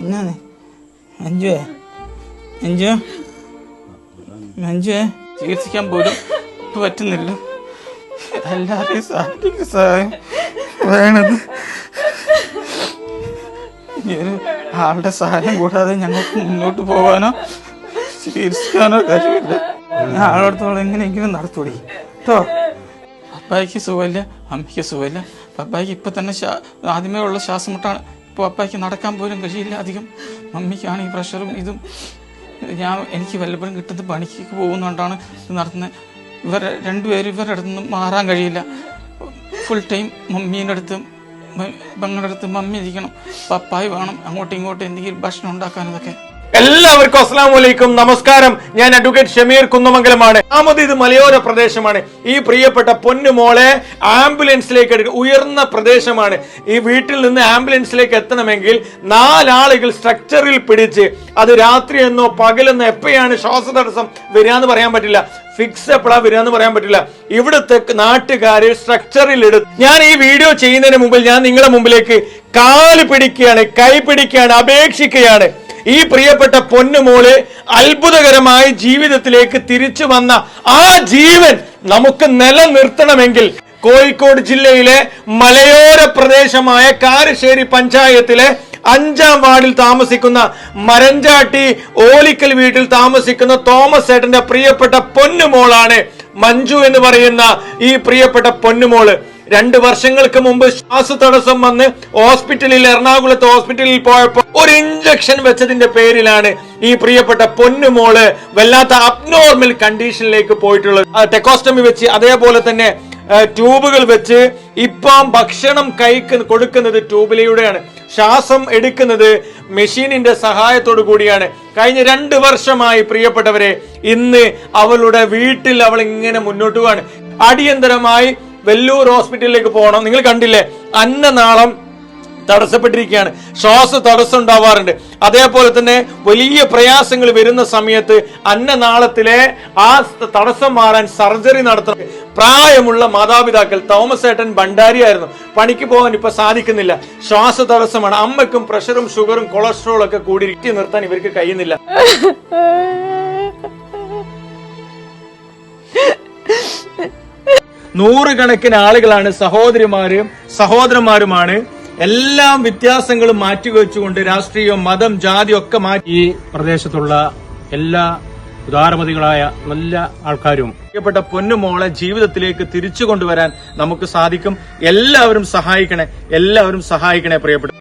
എന്നാണ്? മഞ്ജുവേ മഞ്ജു? മഞ്ജുവേ ചികിത്സിക്കാൻ പോലും പറ്റുന്നില്ല. എല്ലാവരെയും സാമ്പത്തിക സഹായം വേണത്. ഒരു ആളുടെ സഹായം കൂടാതെ ഞങ്ങൾക്ക് മുന്നോട്ട് പോകാനോ ചികിത്സിക്കാനോ കഴിവില്ല. ഞാൻ ആളോടത്തോളം എങ്ങനെയെങ്കിലും നടത്തൂടി കേട്ടോ പപ്പായ്ക്ക് സുഖമില്ല അമ്മയ്ക്ക് സുഖമില്ല. പപ്പായ്ക്ക് ഇപ്പം തന്നെ ആദ്യമേ ഉള്ള ശ്വാസം മുട്ടാണ് ഇപ്പോൾ പപ്പായ്ക്ക് നടക്കാൻ പോലും കഴിയില്ല അധികം. മമ്മിക്കാണ് ഈ പ്രഷറും ഇതും. ഞാൻ എനിക്ക് വല്ലപ്പോഴും കിട്ടുന്ന പണിക്ക് പോകുന്നതുകൊണ്ടാണ് ഇത് നടത്തുന്നത്. ഇവർ രണ്ടുപേരും ഇവരുടെ അടുത്ത് മാറാൻ കഴിയില്ല. ഫുൾ ടൈം മമ്മീന്റെ അടുത്ത് പെങ്ങളുടെ അടുത്ത് മമ്മി ഇരിക്കണം. പപ്പായി വേണം അങ്ങോട്ടും ഇങ്ങോട്ടും എന്തെങ്കിലും ഭക്ഷണം ഉണ്ടാക്കാൻ ഇതൊക്കെ. എല്ലാവർക്കും അസ്സാം വലൈക്കും നമസ്കാരം. ഞാൻ അഡ്വക്കേറ്റ് ഷമീർ കുന്നമംഗലമാണ്. ആമത് ഇത് മലയോര പ്രദേശമാണ്. ഈ പ്രിയപ്പെട്ട പൊന്നുമോളെ ആംബുലൻസിലേക്ക് എടുക്കുക ഉയർന്ന പ്രദേശമാണ്. ഈ വീട്ടിൽ നിന്ന് ആംബുലൻസിലേക്ക് എത്തണമെങ്കിൽ നാലാളുകൾ സ്ട്രക്ചറിൽ പിടിച്ച് അത് രാത്രി എന്നോ പകലെന്നോ എപ്പോഴാണ് ശ്വാസതടസ്സം വരികയെന്ന് പറയാൻ പറ്റില്ല. ഫിക്സ് എപ്പോഴാ വരിക എന്ന് പറയാൻ പറ്റില്ല. ഇവിടുത്തെ നാട്ടുകാരെ സ്ട്രക്ചറിൽ എടുത്ത് ഞാൻ ഈ വീഡിയോ ചെയ്യുന്നതിന് മുമ്പിൽ ഞാൻ നിങ്ങളുടെ മുമ്പിലേക്ക് കാൽ പിടിക്കുകയാണ് കൈ പിടിക്കുകയാണ് അപേക്ഷിക്കുകയാണ്. ഈ പ്രിയപ്പെട്ട പൊന്നുമോൾ അത്ഭുതകരമായ ജീവിതത്തിലേക്ക് തിരിച്ചു വന്ന ആ ജീവൻ നമുക്ക് നിലനിർത്തണമെങ്കിൽ കോഴിക്കോട് ജില്ലയിലെ മലയോര പ്രദേശമായ കാരശ്ശേരി പഞ്ചായത്തിലെ അഞ്ചാം വാർഡിൽ താമസിക്കുന്ന മരഞ്ചാട്ടി ഓലിക്കൽ വീട്ടിൽ താമസിക്കുന്ന തോമസ് ചേട്ടന്റെ പ്രിയപ്പെട്ട പൊന്നുമോളാണ് മഞ്ജു എന്ന് പറയുന്ന ഈ പ്രിയപ്പെട്ട പൊന്നുമോൾ രണ്ട് വർഷങ്ങൾക്ക് മുമ്പ് ശ്വാസ തടസ്സം വന്ന് ഹോസ്പിറ്റലിൽ എറണാകുളത്ത് ഹോസ്പിറ്റലിൽ പോയപ്പോൾ ഒരു ഇഞ്ചക്ഷൻ വെച്ചതിന്റെ പേരിലാണ് ഈ പ്രിയപ്പെട്ട പൊന്നുമോൾ വല്ലാത്ത അബ്നോർമൽ കണ്ടീഷനിലേക്ക് പോയിട്ടുള്ളത്. ടെക്കോസ്റ്റമി വെച്ച് അതേപോലെ തന്നെ ട്യൂബുകൾ വെച്ച് ഇപ്പം ഭക്ഷണം കൈക്ക് കൊടുക്കുന്നത് ട്യൂബിലൂടെയാണ് ശ്വാസം എടുക്കുന്നത് മെഷീനിന്റെ സഹായത്തോടു കൂടിയാണ്. കഴിഞ്ഞ രണ്ട് വർഷമായി പ്രിയപ്പെട്ടവരെ ഇന്ന് അവളുടെ വീട്ടിൽ അവൾ ഇങ്ങനെ മുന്നോട്ട് പോവാണ്. അടിയന്തരമായി വെല്ലൂർ ഹോസ്പിറ്റലിലേക്ക് പോകണം. നിങ്ങൾ കണ്ടില്ലേ? അന്നനാളം തടസ്സപ്പെട്ടിരിക്കുകയാണ്. ശ്വാസ തടസ്സം ഉണ്ടാവാറുണ്ട്. അതേപോലെ തന്നെ വലിയ പ്രയാസങ്ങൾ വരുന്ന സമയത്ത് അന്നനാളത്തിലെ ആ തടസ്സം മാറാൻ സർജറി നടത്തണം. പ്രായമുള്ള മാതാപിതാക്കൾ തോമസ് ഏട്ടൻ ഭണ്ഡാരിയായിരുന്നു. പണിക്ക് പോകാൻ ഇപ്പൊ സാധിക്കുന്നില്ല. ശ്വാസ തടസ്സമാണ്. അമ്മയ്ക്കും പ്രഷറും ഷുഗറും കൊളസ്ട്രോളും ഒക്കെ കൂടി നിർത്താൻ ഇവർക്ക് കഴിയുന്നില്ല. നൂറുകണക്കിന് ആളുകളാണ് സഹോദരിമാരും സഹോദരന്മാരുമാണ്. എല്ലാം വ്യത്യാസങ്ങളും മാറ്റിവെച്ചുകൊണ്ട് രാഷ്ട്രീയം മതം ജാതി ഒക്കെ മാറ്റി ഈ പ്രദേശത്തുള്ള എല്ലാ ഉദാരമതികളായ നല്ല ആൾക്കാരും പ്രിയപ്പെട്ട പൊന്നുമോളെ ജീവിതത്തിലേക്ക് തിരിച്ചു കൊണ്ടുവരാൻ നമുക്ക് സാധിക്കും. എല്ലാവരും സഹായിക്കണേ എല്ലാവരും സഹായിക്കണേ പ്രിയപ്പെട്ട